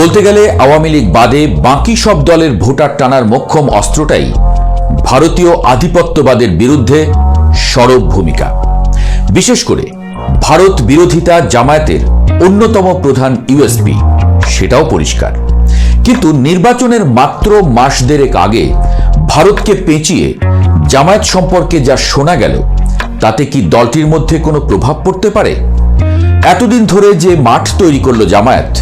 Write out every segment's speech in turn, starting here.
বলতে গেলে আওয়ামী লীগ বাদে বাকি সব দলের ভোটার টানার মোক্ষম অস্ত্রটাই ভারতীয় আধিপত্যবাদের বিরুদ্ধে সরব ভূমিকা। বিশেষ করে ভারত বিরোধিতা জামায়াতের অন্যতম প্রধান ইউএসপি সেটাও পরিষ্কার। কিন্তু নির্বাচনের মাত্র মাস দেড়েক আগে ভারতকে পেঁচিয়ে জামায়াত সম্পর্কে যা শোনা গেল, তাতে কি দলটির মধ্যে কোনো প্রভাব পড়তে পারে? এতদিন ধরে যে মাঠ তৈরি করল জামায়াত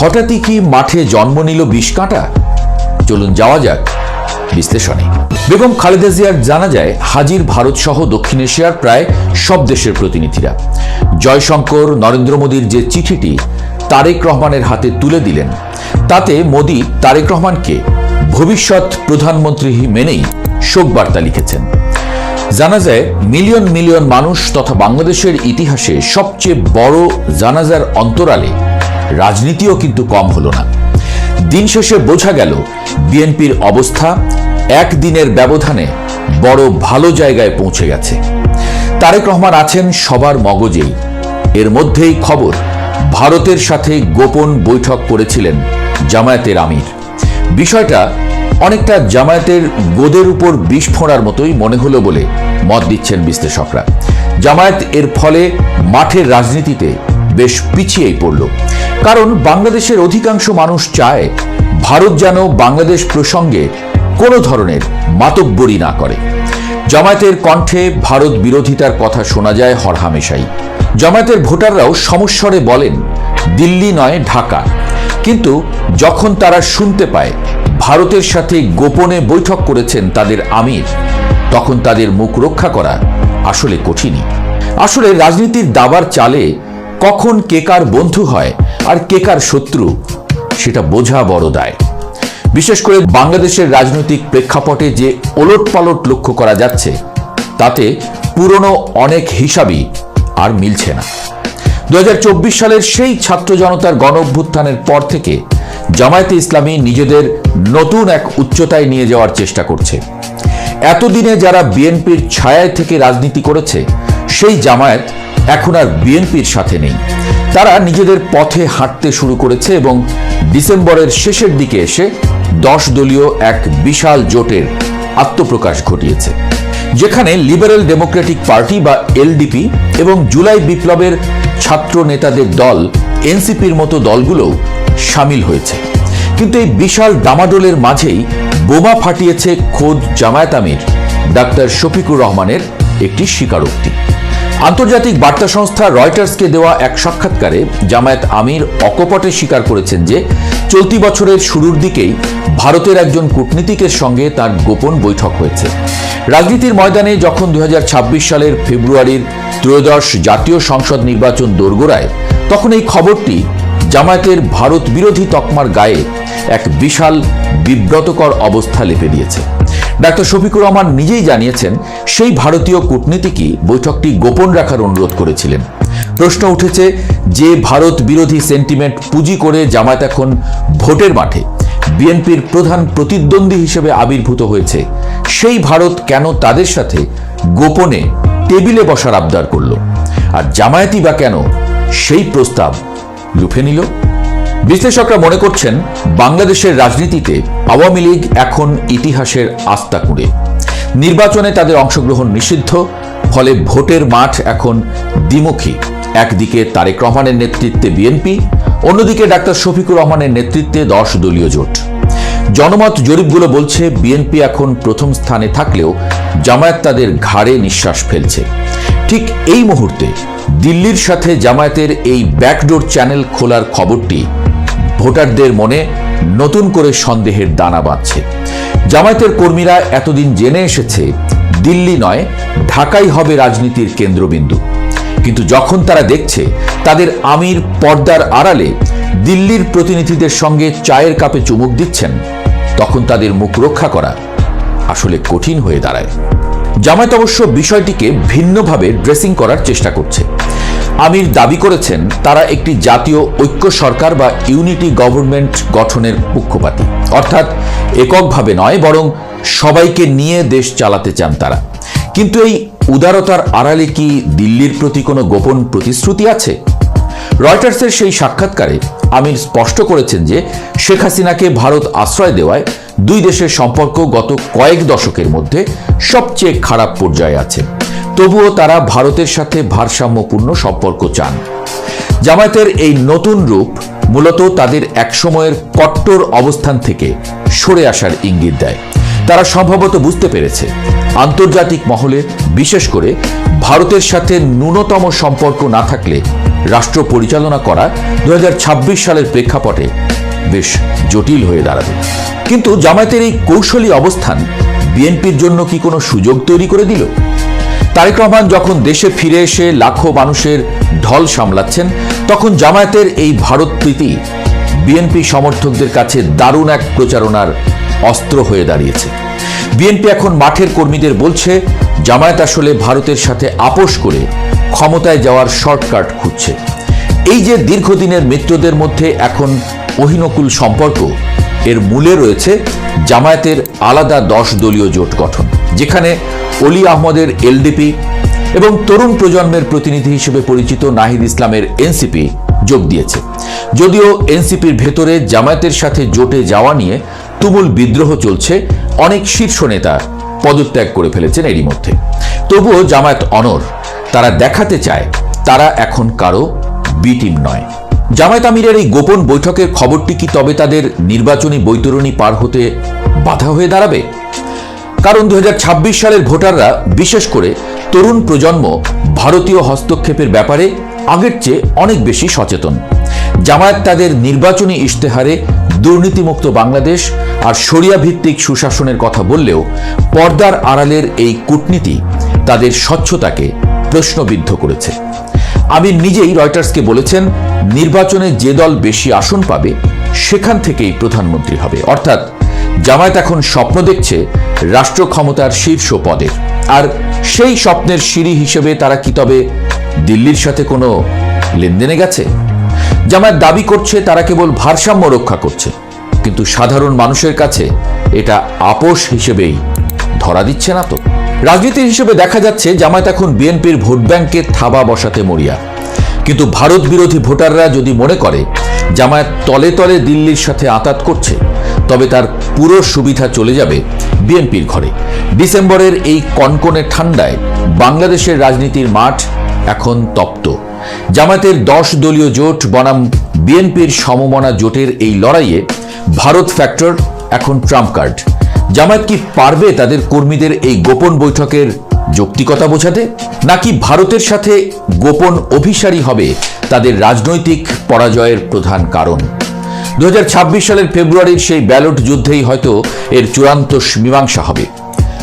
হঠাৎই কি মাঠে জন্ম নিল বিষ কাঁটা? চলুন যাওয়া যাক বিশ্লেষণে। বেগম খালেদা জিয়ার জানা যায়, হাজির ভারত সহ দক্ষিণ এশিয়ার প্রায় সব দেশের প্রতিনিধিরা। জয়শঙ্কর নরেন্দ্র মোদীর যে চিঠিটি তারেক রহমানের হাতে তুলে দিলেন, তাতে মোদী তারেক রহমানকে ভবিষ্যৎ প্রধানমন্ত্রী মেনেই শোকবার্তা লিখেছেন। জানা যায়, মিলিয়ন মিলিয়ন মানুষ তথা বাংলাদেশের ইতিহাসে সবচেয়ে বড় জানাজার অন্তরালে রাজনীতিও কিন্তু কম হলো না। দিন শেষে বোঝা গেল, বিএনপির অবস্থা একদিনের ব্যবধানে বড় ভালো জায়গায় পৌঁছে গেছে। তারেক রহমান আছেন সবার মগজেই। এর মধ্যেই খবর, ভারতের সাথে গোপন বৈঠক করেছিলেন জামায়াতের আমির। বিষয়টা অনেকটা জামায়াতের গোদের উপর বিষ ফোঁড়ার মতোই মনে হলো বলে মত দিচ্ছেন বিশ্লেষকরা। জামায়াত এর ফলে মাঠের রাজনীতিতে বেশ পিছিয়েই পড়ল। কারণ বাংলাদেশের অধিকাংশ মানুষ চায় ভারত যেন বাংলাদেশ প্রসঙ্গে কোনো ধরনের মাতব্বরি না করে। জামায়াতের কণ্ঠে ভারত বিরোধিতার কথা শোনা যায় হরহামেশাই। জামায়াতের ভোটাররাও সমস্বরে বলেন, দিল্লি নয়, ঢাকা। কিন্তু যখন তারা শুনতে পায়, ভারতের সাথে গোপনে বৈঠক করেছেন তাদের আমির, তখন তাদের মুখ রক্ষা করা আসলে কঠিনই। আসলে রাজনীতির দাবার চালে কখন কে কার বন্ধু হয় আর কে কার শত্রু, সেটা বোঝা বড় দায়। বিশেষ করে বাংলাদেশের রাজনৈতিক প্রেক্ষাপটে যে ওলট পালট লক্ষ্য করা যাচ্ছে, তাতে পুরনো অনেক হিসাবই আর মিলছে না। দু হাজার চব্বিশ সালের সেই ছাত্র জনতার গণ অভ্যুত্থানের পর থেকে জামায়াতে ইসলামী নিজেদের নতুন এক উচ্চতায় নিয়ে যাওয়ার চেষ্টা করছে। এতদিনে যারা বিএনপির ছায়ায় থেকে রাজনীতি করেছে, সেই জামায়াত এখন আর বিএনপির সাথে নেই। তারা নিজেদের পথে হাঁটতে শুরু করেছে এবং ডিসেম্বরের শেষের দিকে এসে দশ দলীয় এক বিশাল জোটের আত্মপ্রকাশ ঘটিয়েছে, যেখানে লিবারেল ডেমোক্রেটিক পার্টি বা এলডিপি এবং জুলাই বিপ্লবের ছাত্র নেতাদের দল, এনসিপির মতো দলগুলোও সামিল হয়েছে। কিন্তু এই বিশাল দামাদলের মাঝেই বোমা ফাটিয়েছে খোদ জামায়াত আমির, ডাক্তার শফিকুর রহমানের একটি স্বীকারোক্তি। আন্তর্জাতিক বার্তা সংস্থা রয়টার্সকে দেওয়া এক সাক্ষাৎকারে জামায়াত আমির অকপটে স্বীকার করেছেন যে, চলতি বছরের শুরুর দিকেই ভারতের একজন কূটনীতিকের সঙ্গে তার গোপন বৈঠক হয়েছে। রাজনীতির ময়দানে যখন দু হাজার ছাব্বিশ সালের ফেব্রুয়ারির ত্রয়োদশ জাতীয় সংসদ নির্বাচন দোরগোড়ায়, তখন এই খবরটি জামায়াতের ভারত বিরোধী তকমার গায়ে এক বিশাল বিব্রতকর অবস্থা লেপে দিয়েছে। ডাক্তার শফিকুর রহমান নিজেই জানিয়েছেন, সেই ভারতীয় কূটনীতিকই বৈঠকটি গোপন রাখার অনুরোধ করেছিলেন। প্রশ্ন উঠেছে, যে ভারত বিরোধী সেন্টিমেন্ট পুঁজি করে জামায়াত এখন ভোটের মাঠে, বিএনপির প্রধান প্রতিদ্বন্দ্বী হিসেবে আবির্ভূত হয়েছে, সেই ভারত কেন তাদের সাথে গোপনে টেবিলে বসার আবদার করল? আর জামায়াতি বা কেন সেই প্রস্তাব লুফে নিল? বিশ্লেষকরা মনে করছেন বাংলাদেশের রাজনীতিতে আওয়ামী লীগ এখন ইতিহাসের আস্থা কুঁড়ে নির্বাচনে তাদের অংশগ্রহণ নিষিদ্ধ, ফলে ভোটের মাঠ এখন দ্বিমুখী। একদিকে তারেক রহমানের নেতৃত্বে বিএনপি, অন্যদিকে ডাক্তার শফিকুর রহমানের নেতৃত্বে দশ দলীয় জোট। জনমত জরিপগুলো বলছে, বিএনপি এখন প্রথম স্থানে থাকলেও জামায়াত তাদের ঘাড়ে নিঃশ্বাস ফেলছে। ঠিক এই মুহূর্তে দিল্লির সাথে জামায়াতের এই ব্যাকডোর চ্যানেল খোলার খবরটি ভোটারদের মনে নতুন করে সন্দেহের দানা বাঁধছে। জামায়াতের কর্মীরা এতদিন জেনে এসেছে, দিল্লি নয়, ঢাকাই হবে রাজনীতির কেন্দ্রবিন্দু। কিন্তু যখন তারা দেখছে তাদের আমির পর্দার আড়ালে দিল্লির প্রতিনিধিদের সঙ্গে চায়ের কাপে চুমুক দিচ্ছেন, তখন তাদের মুখ রক্ষা করা আসলে কঠিন হয়ে দাঁড়ায়। জামায়াত অবশ্য বিষয়টিকে ভিন্নভাবে ড্রেসিং করার চেষ্টা করছে। আমির দাবি করেছেন, তারা একটি জাতীয় ঐক্য সরকার বা ইউনিটি গভর্নমেন্ট গঠনের পক্ষপাতী। অর্থাৎ এককভাবে নয়, বরং সবাইকে নিয়ে দেশ চালাতে চান তারা। কিন্তু এই উদারতার আড়ালে কি দিল্লির প্রতি কোনো গোপন প্রতিশ্রুতি আছে? রয়টার্সের সেই সাক্ষাৎকারে আমির স্পষ্ট করেছেন যে, শেখ হাসিনাকে ভারত আশ্রয় দেওয়ায় দুই দেশের সম্পর্ক গত কয়েক দশকের মধ্যে সবচেয়ে খারাপ পর্যায়ে আছে। তবুও তারা ভারতের সাথে ভারসাম্যপূর্ণ সম্পর্ক চান। জামায়াতের এই নতুন রূপ মূলত তাদের একসময়ের কট্টর অবস্থান থেকে সরে আসার ইঙ্গিত দেয়। তারা সম্ভবত বুঝতে পেরেছে, আন্তর্জাতিক মহলে বিশেষ করে ভারতের সাথে ন্যূনতম সম্পর্ক না থাকলে রাষ্ট্র পরিচালনা করা দু হাজার ছাব্বিশ সালের প্রেক্ষাপটে বেশ জটিল হয়ে দাঁড়াবে। কিন্তু জামায়াতের এই কৌশলী অবস্থান বিএনপির জন্য কি কোনো সুযোগ তৈরি করে দিল? তারেক রহমান যখন দেশে ফিরে এসে লাখো মানুষের ঢল সামলাচ্ছেন, তখন জামায়াতের এই ভারত প্রীতি বিএনপি সমর্থকদের কাছে দারুণ এক প্রচারণার অস্ত্র হয়ে দাঁড়িয়েছে। বিএনপি এখন মাঠের কর্মীদের বলছে, জামায়াত আসলে ভারতের সাথে আপোষ করে ক্ষমতায় যাওয়ার শর্টকাট খুঁজছে। এই যে দীর্ঘদিনের মিত্রদের মধ্যে এখন অহিনকুল সম্পর্ক, এর মূলে রয়েছে জামায়াতের আলাদা দশ দলীয় জোট গঠন। যেখানে অলি আহমদের এলডিপি এবং তরুণ প্রজন্মের প্রতিনিধি হিসেবে পরিচিত নাহিদ ইসলামের এনসিপি যোগ দিয়েছে। যদিও এনসিপির ভেতরে জামায়াতের সাথে জোটে যাওয়া নিয়ে তুমুল বিদ্রোহ চলছে, অনেক শীর্ষ নেতা পদত্যাগ করে ফেলেছেন এরই মধ্যে। তবুও জামায়াত অনর তারা দেখাতে চায় তারা এখন কারও বি টিম নয়। জামায়াত আমিরের এই গোপন বৈঠকের খবরটি কি তবে তাদের নির্বাচনী বৈতরণী পার হতে বাধা হয়ে দাঁড়াবে? কারণ দু হাজার ছাব্বিশ সালের ভোটাররা, বিশেষ করে তরুণ প্রজন্ম, ভারতীয় হস্তক্ষেপের ব্যাপারে আগের চেয়ে অনেক বেশি সচেতন। জামায়াত তাদের নির্বাচনী ইশতেহারে দুর্নীতিমুক্ত বাংলাদেশ আর সরিয়া ভিত্তিক সুশাসনের কথা বললেও পর্দার আড়ালের এই কূটনীতি তাদের স্বচ্ছতাকে প্রশ্নবিদ্ধ করেছে। আমি নিজেই রয়টার্সকে বলেছেন, নির্বাচনে যে দল বেশি আসন পাবে, সেখান থেকেই প্রধানমন্ত্রী হবে। অর্থাৎ জামায়াত এখন স্বপ্ন দেখছে রাষ্ট্র ক্ষমতার শীর্ষ পদের। আর সেই স্বপ্নের সিঁড়ি হিসেবে তারা কি তবে দিল্লির সাথে কোনো লেনদেনে গেছে? জামায়াত দাবি করছে তারা কেবল ভারসাম্য রক্ষা করছে, কিন্তু সাধারণ মানুষের কাছে এটা আপোষ হিসেবেই ধরা দিচ্ছে না তো। রাজনীতি হিসেবে দেখা যাচ্ছে জামায়াত এখন বিএনপির ভোট ব্যাংকে থাবা বসাতে মরিয়া। কিন্তু ভারত বিরোধী ভোটাররা যদি মনে করে, জামায়াত তলে তলে দিল্লির সাথে আতাত করছে তবে তার পুরো সুবিধা চলে যাবে বিএনপির ঘরে। ডিসেম্বরের এই কনকনে ঠান্ডায় বাংলাদেশের রাজনীতির মাঠ এখন তপ্ত। জামায়াতের দশ দলীয় জোট বনাম বিএনপির সমমনা জোটের এই লড়াইয়ে ভারত ফ্যাক্টর এখন ট্রাম্প কার্ড জামায়াত কি পারবে তাদের কর্মীদের এই গোপন বৈঠকের যৌক্তিকতা বোঝাতে? নাকি ভারতের সাথে গোপন অভিসারী হবে তাদের রাজনৈতিক পরাজয়ের প্রধান কারণ? দু হাজার ছাব্বিশ সালের ফেব্রুয়ারির সেই ব্যালট যুদ্ধেই হয়তো এর চূড়ান্ত মীমাংসা হবে।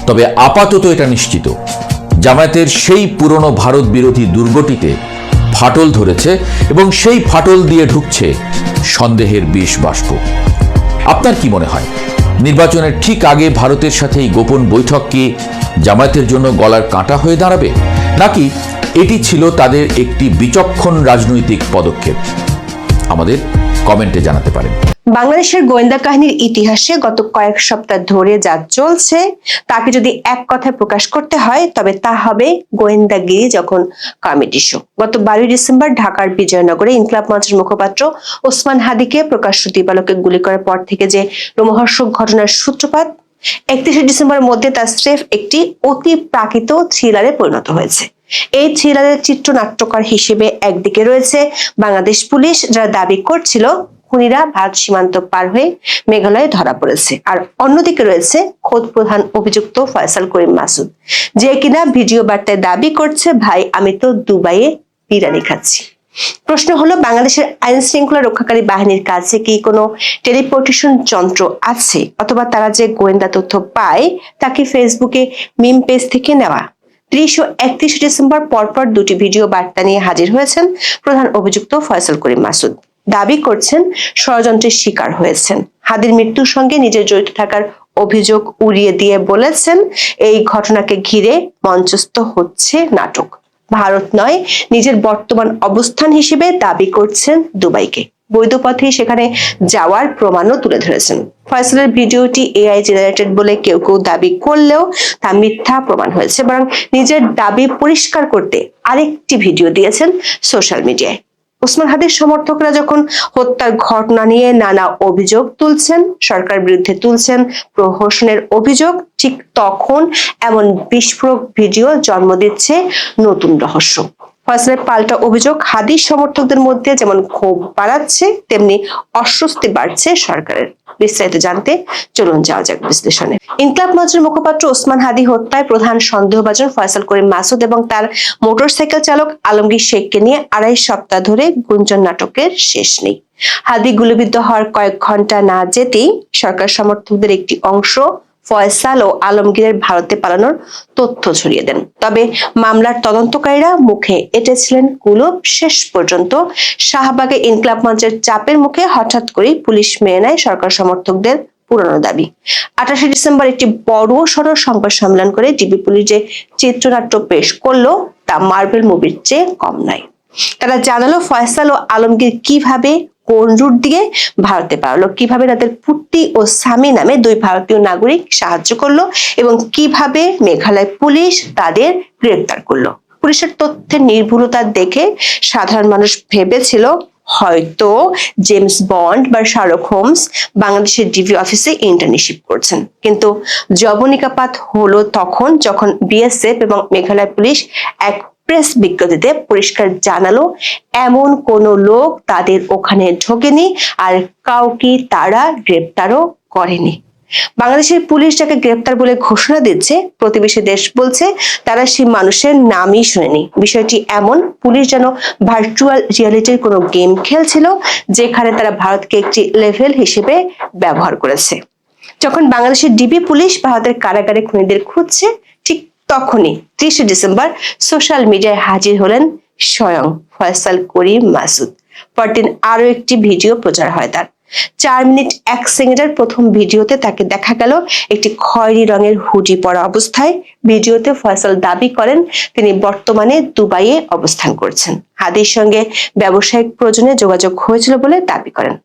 তবে আপাতত এটা নিশ্চিত। জামায়াতের সেই পুরনো ভারত বিরোধী দুর্গটিতে ফাটল ধরেছে এবং সেই ফাটল দিয়ে ঢুকছে সন্দেহের বিষ বাষ্প। আপনার কি মনে হয়? নির্বাচনের ঠিক আগে ভারতের সাথে এই গোপন বৈঠক কি জামায়াতের জন্য গলার কাঁটা হয়ে দাঁড়াবে? নাকি এটি ছিল তাদের একটি বিচক্ষণ রাজনৈতিক পদক্ষেপ? আমাদের কমেন্টে জানাতে পারেন। বাংলাদেশের গোয়েন্দা কাহিনীর ইতিহাসে গত কয়েক সপ্তাহ ধরে যা চলছে, তাকে যদি এক কথায় প্রকাশ করতে হয়, তবে তা হবে গোয়েন্দাগিরি যখন কমেডি শো গত বারোই ডিসেম্বর ঢাকার বিজয়নগরে ইনকলাব মঞ্চের মুখপাত্র ওসমান হাদিকে প্রকাশ্য দিবালোকে গুলি করার পর থেকে যে রোমহর্ষক ঘটনার সূত্রপাত, একত্রিশে ডিসেম্বরের মধ্যে তা স্রেফ একটি অতি প্রাকৃত থ্রিলারে পরিণত হয়েছে। এই থ্রিলারের চিত্রনাট্যকার হিসেবে একদিকে রয়েছে বাংলাদেশ পুলিশ, যারা দাবি করছিল খুনিরা ভারত সীমান্ত পার হয়ে মেঘালয়ে ধরা পড়েছে। আর অন্যদিকে রয়েছে খোদ প্রধান অভিযুক্ত ফয়সাল করিম মাসুদ, যে কিনা ভিডিও বার্তায় দাবি করছে, ভাই, আমি তো দুবাইয়ে বিরিয়ানি খাচ্ছি। প্রশ্ন হলো, বাংলাদেশের আইন শৃঙ্খলা রক্ষাকারী বাহিনীর কাছে কি কোনো টেলিপোর্টেশন যন্ত্র আছে? অথবা তারা যে গোয়েন্দা তথ্য পায়, তাকে ফেসবুকে মিম পেজ থেকে নেওয়া ত্রিশ ও একত্রিশে ডিসেম্বর পরপর দুটি ভিডিও বার্তা নিয়ে হাজির হয়েছেন প্রধান অভিযুক্ত ফয়সাল করিম মাসুদ। দাবি করছেন, ষড়যন্ত্রের শিকার হয়েছেন। হাদির মৃত্যুর সঙ্গে নিজের জড়িত থাকার অভিযোগ উড়িয়ে দিয়ে বলেছেন, এই ঘটনাকে ঘিরে মঞ্চস্থ হচ্ছে নাটক। ভারত নয়, নিজের বর্তমান অবস্থান হিসেবে দাবি করছেন দুবাইকে। বৈধ পথে সেখানে যাওয়ার প্রমাণও তুলে ধরেছেন। ফয়সালের ভিডিওটি এআই জেনারেটেড বলে কেউ কেউ দাবি করলেও তা মিথ্যা প্রমাণ হয়েছে, বরং নিজের দাবি পরিষ্কার করতে আরেকটি ভিডিও দিয়েছেন সোশ্যাল মিডিয়ায়। ওসমান হাদির সমর্থকরা যখন হত্যার ঘটনা নিয়ে নানা অভিযোগ তুলছেন, সরকার বিরুদ্ধে তুলছেন প্রহসনের অভিযোগ, ঠিক তখন এমন বিস্ফোরক ভিডিও জন্ম দিচ্ছে নতুন রহস্য। ফয়সালের পাল্টা অভিযোগ হাদির সমর্থকদের মধ্যে যেমন ক্ষোভ বাড়াচ্ছে, তেমনি অস্বস্তি বাড়ছে সরকারের। বিস্তারিত জানতে চলুন যাওয়া যাক বিশ্লেষণে। ইনকলাব মঞ্চের মুখপাত্র ওসমান হাদি হত্যায় প্রধান সন্দেহভাজন ফয়সাল করিম মাসুদ এবং তার মোটরসাইকেল চালক আলমগীর শেখকে নিয়ে আড়াই সপ্তাহ ধরে গুঞ্জন নাটকের শেষ নেই। হাদি গুলিবিদ্ধ হওয়ার কয়েক ঘণ্টা না যেতেই সরকার সমর্থকদের একটি অংশ ফয়সাল ও আলমগীরের ভারতে পালানোর তথ্য ছড়িয়ে দেন। তবে মামলার তদন্তকারীরা মুখে এঁটেছিলেন কুলুপ। শেষ পর্যন্ত শাহবাগে ইনকলাব মঞ্চের চাপের মুখে হঠাৎ করে পুলিশ মেনে নেয় সরকার সমর্থকদের পুরনো দাবি। আঠাশে ডিসেম্বর একটি বড় সড় সংবাদ সম্মেলন করে ডিবি পুলিশ যে চিত্রনাট্য পেশ করল, তা মার্বেল মুভির চেয়ে কম নয়। তারা জানালো, ফয়সাল ও আলমগীর কীভাবে কোন রুট দিয়ে ভারতে পারল? কীভাবে তাদের পুট্টি ও সামি নামে দুই ভারতীয় নাগরিক সাহায্য করল এবং কীভাবে মেঘালয় পুলিশ তাদের গ্রেপ্তার করল? পুলিশের তথ্যের নির্ভুলতা দেখে সাধারণ মানুষ ভেবেছিল হয়তো জেমস বন্ড বা শার্লক হোমস বাংলাদেশের ডিবি অফিসে ইন্টার্নশিপ করছেন। কিন্তু জবনিকাপাত হলো তখন যখন বিএসএফ এবং মেঘালয় পুলিশ এক প্রেস বিজ্ঞপ্তিতে পরিষ্কার জানালো, এমন কোনো লোক তাদের ওখানে ঢোকেনি আর কাউকে তারা গ্রেপ্তারও করেনি। বাংলাদেশের পুলিশ যাকে গ্রেপ্তার বলে ঘোষণা দিচ্ছে, প্রতিবেশী দেশ বলছে তারা সেই মানুষের নামই শুনেনি। বিষয়টি এমন, পুলিশ যেন ভার্চুয়াল রিয়ালিটির কোনো গেম খেলছিল, যেখানে তারা ভারতকে একটি লেভেল হিসেবে ব্যবহার করেছে। যখন বাংলাদেশের ডিবি পুলিশ ভারতের কারাগারে খুনিদের খুঁজছে তখনই ত্রিশে ডিসেম্বর সোশ্যাল মিডিয়ায় হাজির হলেন স্বয়ং ফয়সাল করিম মাসুদ। পরদিন আরও একটি ভিডিও প্রচার হয় তার। চার মিনিট এক সেকেন্ডের প্রথম ভিডিওতে তাকে দেখা গেল একটি খয়েরি রঙের হুডি পরা অবস্থায়। ভিডিওতে ফয়সাল দাবি করেন তিনি বর্তমানে দুবাইয়ে অবস্থান করছেন। হাদির সঙ্গে ব্যবসায়িক প্রয়োজনে যোগাযোগ হয়েছিল বলে দাবি করেন।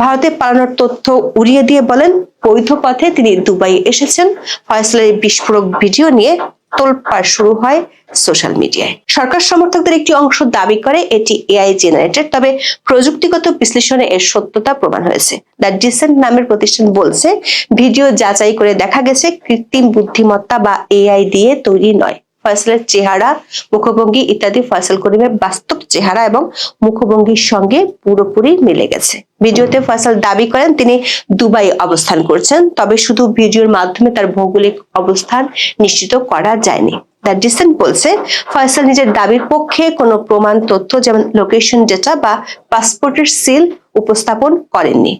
ভারতে পালানোর তথ্য উড়িয়ে দিয়ে বলেন, বৈধ পথে তিনি দুবাই এসেছেন। ফয়সালের বিস্ফোরক ভিডিও নিয়ে তোলপাড় শুরু হয় সোশ্যাল মিডিয়ায়। সরকার সমর্থকদের একটি অংশ দাবি করে, এটি এআই জেনারেটেড, তবে প্রযুক্তিগত বিশ্লেষণে এর সত্যতা প্রমাণ হয়েছে। দ্য ডিসেন্ট নামের প্রতিষ্ঠান বলছে, ভিডিও যাচাই করে দেখা গেছে কৃত্রিম বুদ্ধিমত্তা বা এআই দিয়ে তৈরি নয়। ফয়সালের চেহারা, মুখভঙ্গি ইত্যাদি ফয়সাল করিমের বাস্তব চেহারা এবং মুখভঙ্গির সঙ্গে পুরোপুরি মিলে গেছে। ভিডিওতে ফয়সাল দাবি করেন, তিনি দুবাই অবস্থান করছেন, তবে শুধু ভিডিওর মাধ্যমে তার ভৌগোলিক অবস্থান নিশ্চিত করা যায়নি। দ্য ডিসেন্ট বলছে ফয়সাল নিজের দাবির পক্ষে কোনো প্রমাণ, তথ্য যেমন লোকেশন ডেটা বা পাসপোর্টের সিল উপস্থাপন করেননি।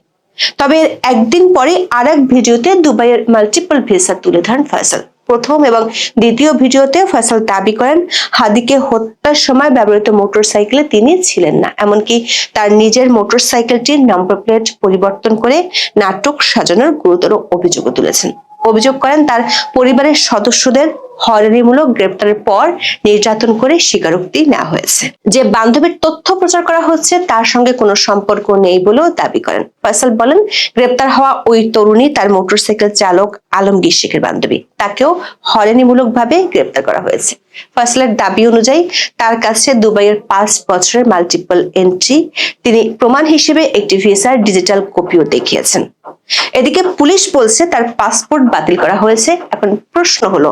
তবে একদিন পরে আর এক ভিডিওতে দুবাইয়ের মাল্টিপল ভিসা তুলে ধরেন ফয়সাল প্রথম এবং দ্বিতীয় ভিডিওতে ফয়সাল দাবি করেন, হাদিকে হত্যার সময় ব্যবহৃত মোটরসাইকেলে তিনি ছিলেন না। এমনকি তার নিজের মোটরসাইকেলটির নম্বর প্লেট পরিবর্তন করে নাটক সাজানোর গুরুতর অভিযোগও তুলেছেন। অভিযোগ করেন, তার পরিবারের সদস্যদের হয়রানিমূলক গ্রেপ্তারের পর নির্যাতন করে স্বীকারোক্তি নেওয়া হয়েছে। যে বান্ধবীর তথ্য প্রচার করা হচ্ছে, তার সঙ্গে কোনো সম্পর্ক নেই বলেও দাবি করেন। ফয়সাল বলেন, গ্রেপ্তার হওয়া ওই তরুণী তার মোটরসাইকেল চালক আলমগীর শেখের বান্ধবী। তাকেও হয়রানিমূলক ভাবে গ্রেপ্তার করা হয়েছে। ফয়সালের দাবি অনুযায়ী তার কাছে দুবাইয়ের পাঁচ বছরের মাল্টিপল এন্ট্রি তিনি প্রমাণ হিসেবে একটি ভিসার ডিজিটাল কপিও দেখিয়েছেন। এদিকে পুলিশ বলছে তার পাসপোর্ট বাতিল করা হয়েছে। এখন প্রশ্ন হলো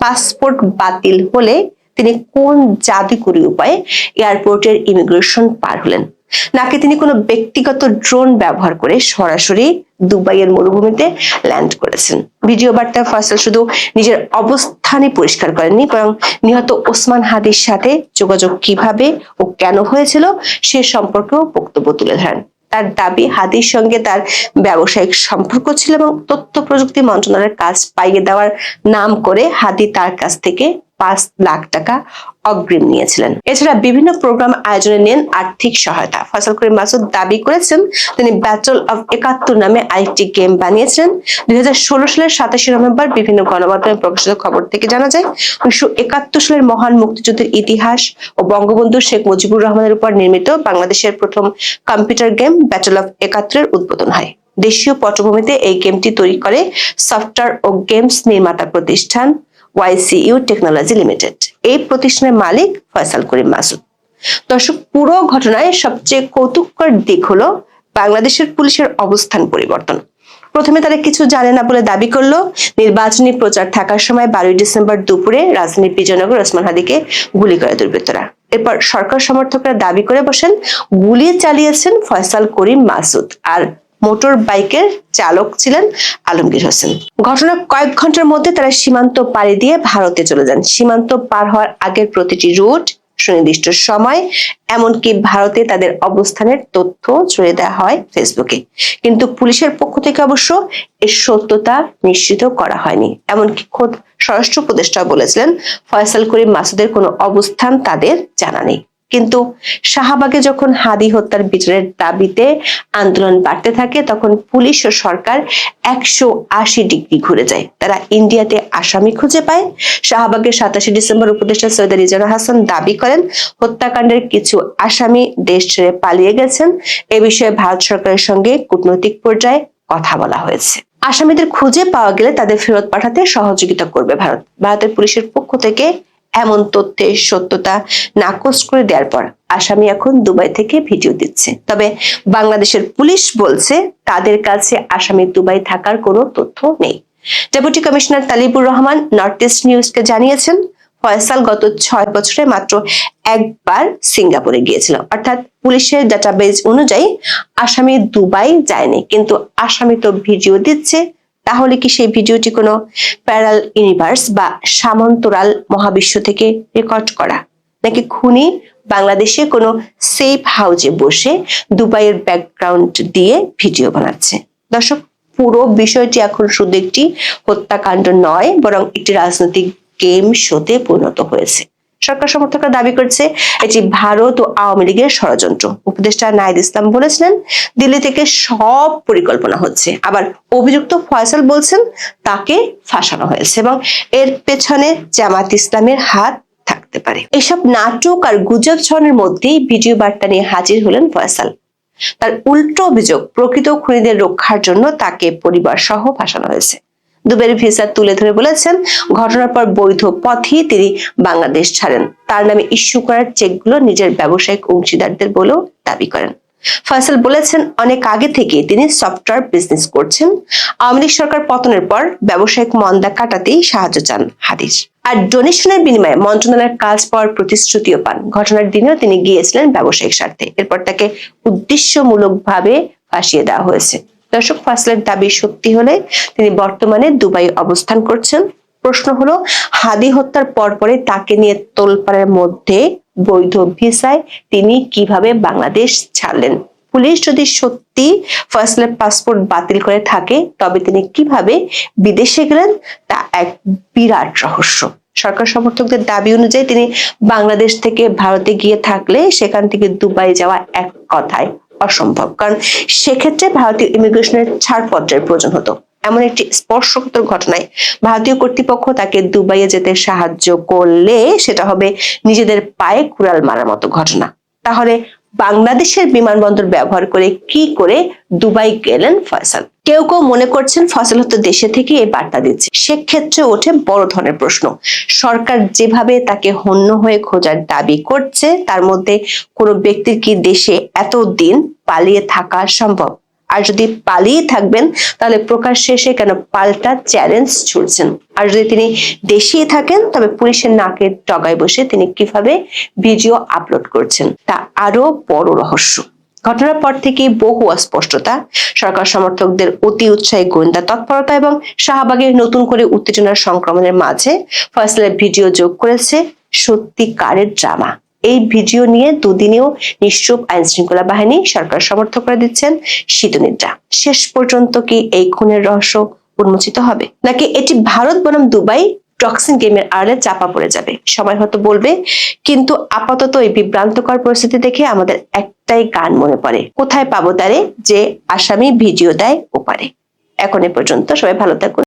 পাসপোর্ট বাতিল হলে তিনি কোন জাদুকরী উপায়ে এয়ারপোর্টের ইমিগ্রেশন পার হলেন? নাকি তিনি কোনো ব্যক্তিগত ড্রোন ব্যবহার করে সরাসরি দুবাইয়ের মরুভূমিতে ল্যান্ড করেছেন? ভিডিও বার্তায় ফয়সাল শুধু নিজের অবস্থানই পরিষ্কার করেননি, বরং নিহত ওসমান হাদির সাথে যোগাযোগ কীভাবে ও কেন হয়েছিল সে সম্পর্কেও বক্তব্য তুলে ধরেন। তার দাবি, হাদির সঙ্গে তার ব্যবসায়িক সম্পর্ক ছিল এবং তথ্য প্রযুক্তি মন্ত্রণালয়ের কাজ পাইয়ে দেওয়ার নাম করে হাদি তার কাছ থেকে পাঁচ লাখ টাকা অগ্রিম নিয়েছিলেন। এছাড়া বিভিন্ন প্রোগ্রাম আয়োজনে নেন আর্থিক সহায়তা। ফসল করিম মাসুদ দাবি করেছেন, তিনি ব্যাটল অফ একাত্তর নামে আরেকটি গেম বানিয়েছিলেন। দুই সালের সাতাশে নভেম্বর বিভিন্ন গণমাধ্যমে প্রকাশিত খবর থেকে জানা যায়, উনিশশো একাত্তর সালের মহান মুক্তিযুদ্ধের ইতিহাস ও বঙ্গবন্ধু শেখ মুজিবুর রহমানের উপর নির্মিত বাংলাদেশের প্রথম কম্পিউটার গেম ব্যাটল অফ একাত্তরের উদ্বোধন হয়। দেশীয় পটভূমিতে এই গেমটি তৈরি করে সফটওয়্যার ও গেমস নির্মাতা প্রতিষ্ঠান ওয়াইসিইউ টেকনোলজি লিমিটেড এই প্রতিষ্ঠানের মালিক ফয়সাল করিম মাসুদ। দর্শক, পুরো ঘটনায় সবচেয়ে কৌতুককর দিক হলো বাংলাদেশের পুলিশের অবস্থান পরিবর্তন। প্রথমে তারা কিছু জানে না বলে দাবি করল। নির্বাচনী প্রচার থাকার সময় বারোই ডিসেম্বর দুপুরে রাজধানীর বিজয়নগর ওসমান হাদিকে গুলি করে দুর্বৃত্তরা। এরপর সরকার সমর্থকরা দাবি করে বসেন, গুলি চালিয়েছেন ফয়সাল করিম মাসুদ। আর মোটর বাইকের চালক ছিলেন আলমগীর হোসেন। ঘটনার কয়েক ঘণ্টার মধ্যে তারা সীমান্ত পাড়ি দিয়ে ভারতে চলে যান। সীমান্ত পার হওয়ার আগের প্রতিটি রুট সুনির্দিষ্ট সময়, এমনকি ভারতে তাদের অবস্থানের তথ্য ছড়িয়ে দেওয়া হয় ফেসবুকে। কিন্তু পুলিশের পক্ষ থেকে অবশ্য এর সত্যতা নিশ্চিত করা হয়নি। এমনকি খোদ স্বরাষ্ট্র উপদেষ্টা বলেছিলেন, ফয়সাল করিম মাসুদের কোনো অবস্থান তাদের জানা নেই। কিন্তু শাহবাগে যখন হাদি হত্যার বিচারের দাবিতে আন্দোলন বাড়তে থাকে, তখন পুলিশ ও সরকার একশো আশি ডিগ্রি ঘুরে যায়। তারা ইন্ডিয়াতে আসামি খুঁজে পায়। শাহবাগের সাতাশে ডিসেম্বর উপদেষ্টা সৈয়দ রিজানা হাসান দাবি করেন, হত্যাকাণ্ডের কিছু আসামি দেশ ছেড়ে পালিয়ে গেছেন। এ বিষয়ে ভারত সরকারের সঙ্গে কূটনৈতিক পর্যায়ে কথা বলা হয়েছে। আসামিদের খুঁজে পাওয়া গেলে তাদের ফেরত পাঠাতে সহযোগিতা করবে ভারত। ভারতের পুলিশের পক্ষ থেকে এমন তথ্যের সত্যতা নাকচ করে দেওয়ার পর আসামি এখন দুবাই থেকে ভিডিও দিচ্ছে। তবে বাংলাদেশের পুলিশ বলছে তাদের কাছে আসামি দুবাই থাকার কোনো তথ্য নেই। Deputy commissioner Talibur Rahman north east নিউজকে জানিয়েছেন, ফয়সাল গত ছয় বছরে মাত্র একবার সিঙ্গাপুরে গিয়েছিল। অর্থাৎ পুলিশের ডাটাবেজ অনুযায়ী আসামি দুবাই যায়নি, কিন্তু আসামি তো ভিডিও দিচ্ছে তাহলে কি সেই ভিডিওটি কোনো প্যারাল ইউনিভার্স বা সামন্তরাল মহাবিশ্ব থেকে রেকর্ড করা? নাকি খুনি বাংলাদেশে কোনো সেফ হাউজে বসে দুবাইয়ের ব্যাকগ্রাউন্ড দিয়ে ভিডিও বানাচ্ছে? দর্শক, পুরো বিষয়টি এখন শুধু একটি হত্যাকাণ্ড নয়, বরং একটি রাজনৈতিক গেম শোতে পরিণত হয়েছে। সরকার সমর্থকরা দাবি করছে, এটি ভারত ও আওয়ামী লীগের ষড়যন্ত্র। উপদেষ্টা নাইদ ইসলাম বলেছিলেন, দিল্লি থেকে সব পরিকল্পনা হচ্ছে। আবার অভিযুক্ত ফয়সাল বলছেন, তাকে ফাঁসানো হয়েছে এবং এর পেছনে জামাত ইসলামের হাত থাকতে পারে। এসব নাটক আর গুজব ছড়ানোর মধ্যেই ভিডিও বার্তা নিয়ে হাজির হলেন ফয়সাল। তার উল্টো অভিযোগ, প্রকৃত খুনিদের রক্ষার জন্য তাকে পরিবার সহ ফাঁসানো হয়েছে। দুবের ভিসা তুলে ধরে বলেছেন, ঘটনার পর বৈধ পথেই তিনি বাংলাদেশ ছাড়েন। তার নামে ইস্যু করার চেকগুলো নিজের ব্যবসায়িক অংশীদারদের বলেও দাবি করেন। ফয়সাল বলেছেন, অনেক আগে থেকে তিনি সফটওয়্যার বিজনেস করছেন। আওয়ামী লীগ সরকার পতনের পর ব্যবসায়িক মন্দা কাটাতেই সাহায্য চান হাদিস। আর ডোনেশনের বিনিময়ে মন্ত্রণালয়ের কাজ পাওয়ার প্রতিশ্রুতিও পান। ঘটনার দিনেও তিনি গিয়েছিলেন ব্যবসায়িক স্বার্থে। এরপর তাকে উদ্দেশ্যমূলকভাবে ফাঁসিয়ে দেওয়া হয়েছে। দর্শক, ফাসলের দাবি সত্যি হলে তিনি বর্তমানে দুবাই অবস্থান করছেন। প্রশ্ন হলো, হাদি হত্যার পরপরে তাকে নিয়ে তোলপাড়ের মধ্যে বৈধ ভিসায় তিনি কীভাবে বাংলাদেশ ছাড়লেন? পুলিশ যদি সত্যি ফয়সলের পাসপোর্ট বাতিল করে থাকে, তবে তিনি কীভাবে বিদেশে গেলেন, তা এক বিরাট রহস্য। সরকার সমর্থকদের দাবি অনুযায়ী তিনি বাংলাদেশ থেকে ভারতে গিয়ে থাকলে সেখান থেকে দুবাই যাওয়া এক কথায় অসম্ভব কারণ সেক্ষেত্রে ভারতীয় ইমিগ্রেশনের ছাড়পত্রের প্রয়োজন হতো। এমন একটি স্পর্শকাতর ঘটনায় ভারতীয় কর্তৃপক্ষ তাকে দুবাইয়ে যেতে সাহায্য করলে সেটা হবে নিজেদের পায়ে কুড়াল মারার মতো ঘটনা। তাহলে বাংলাদেশের বিমানবন্দর ব্যবহার করে কি করে দুবাই গেলেন ফয়সাল? কেউ কেউ মনে করছেন ফসল হতো দেশে থেকে এই বার্তা দিচ্ছে। সেক্ষেত্রে ওঠে বড় ধরনের প্রশ্ন। সরকার যেভাবে তাকে হন্য হয়ে খোঁজার দাবি করছে, তার মধ্যে কোনো ব্যক্তির কি দেশে এত দিন পালিয়ে থাকা সম্ভব? আর যদি পালিয়ে থাকবেন, তাহলে প্রকাশ শেষে কেন পাল্টা চ্যালেঞ্জ ছুড়ছেন? আর যদি তিনি দেশেই থাকেন, তবে পুলিশের নাকের ডগায় বসে তিনি কীভাবে ভিডিও আপলোড করছেন, তা আরও বড় রহস্য। ঘটনার পর থেকে বহু অস্পষ্টতা। সরকার সমর্থকদের অতি উৎসাহী গোয়েন্দা তৎপরতা এবং শাহবাগের নতুন করে উত্তেজনার সংক্রমণের মাঝে ফয়সালের ভিডিও যোগ করেছে সত্যিকারের ড্রামা। এই ভিডিও নিয়ে দুদিনেও নিশ্চুপ আইন শৃঙ্খলা বাহিনী সরকার সমর্থকরা দিচ্ছেন শীতনিদ্রা শেষ পর্যন্ত কি এই খুনের রহস্য উন্মোচিত হবে? নাকি এটি ভারত বনাম দুবাই টক্সিন গেমের আড়ালে চাপা পড়ে যাবে। সবাই হয়তো বলবে, কিন্তু আপাতত এই বিভ্রান্তকর পরিস্থিতি দেখে আমাদের একটাই গান মনে পড়ে। কোথায় পাবো তারে? যে আসামি ভিডিও দেয় ওপারে। এখন এ পর্যন্ত সবাই ভালো থাকুন।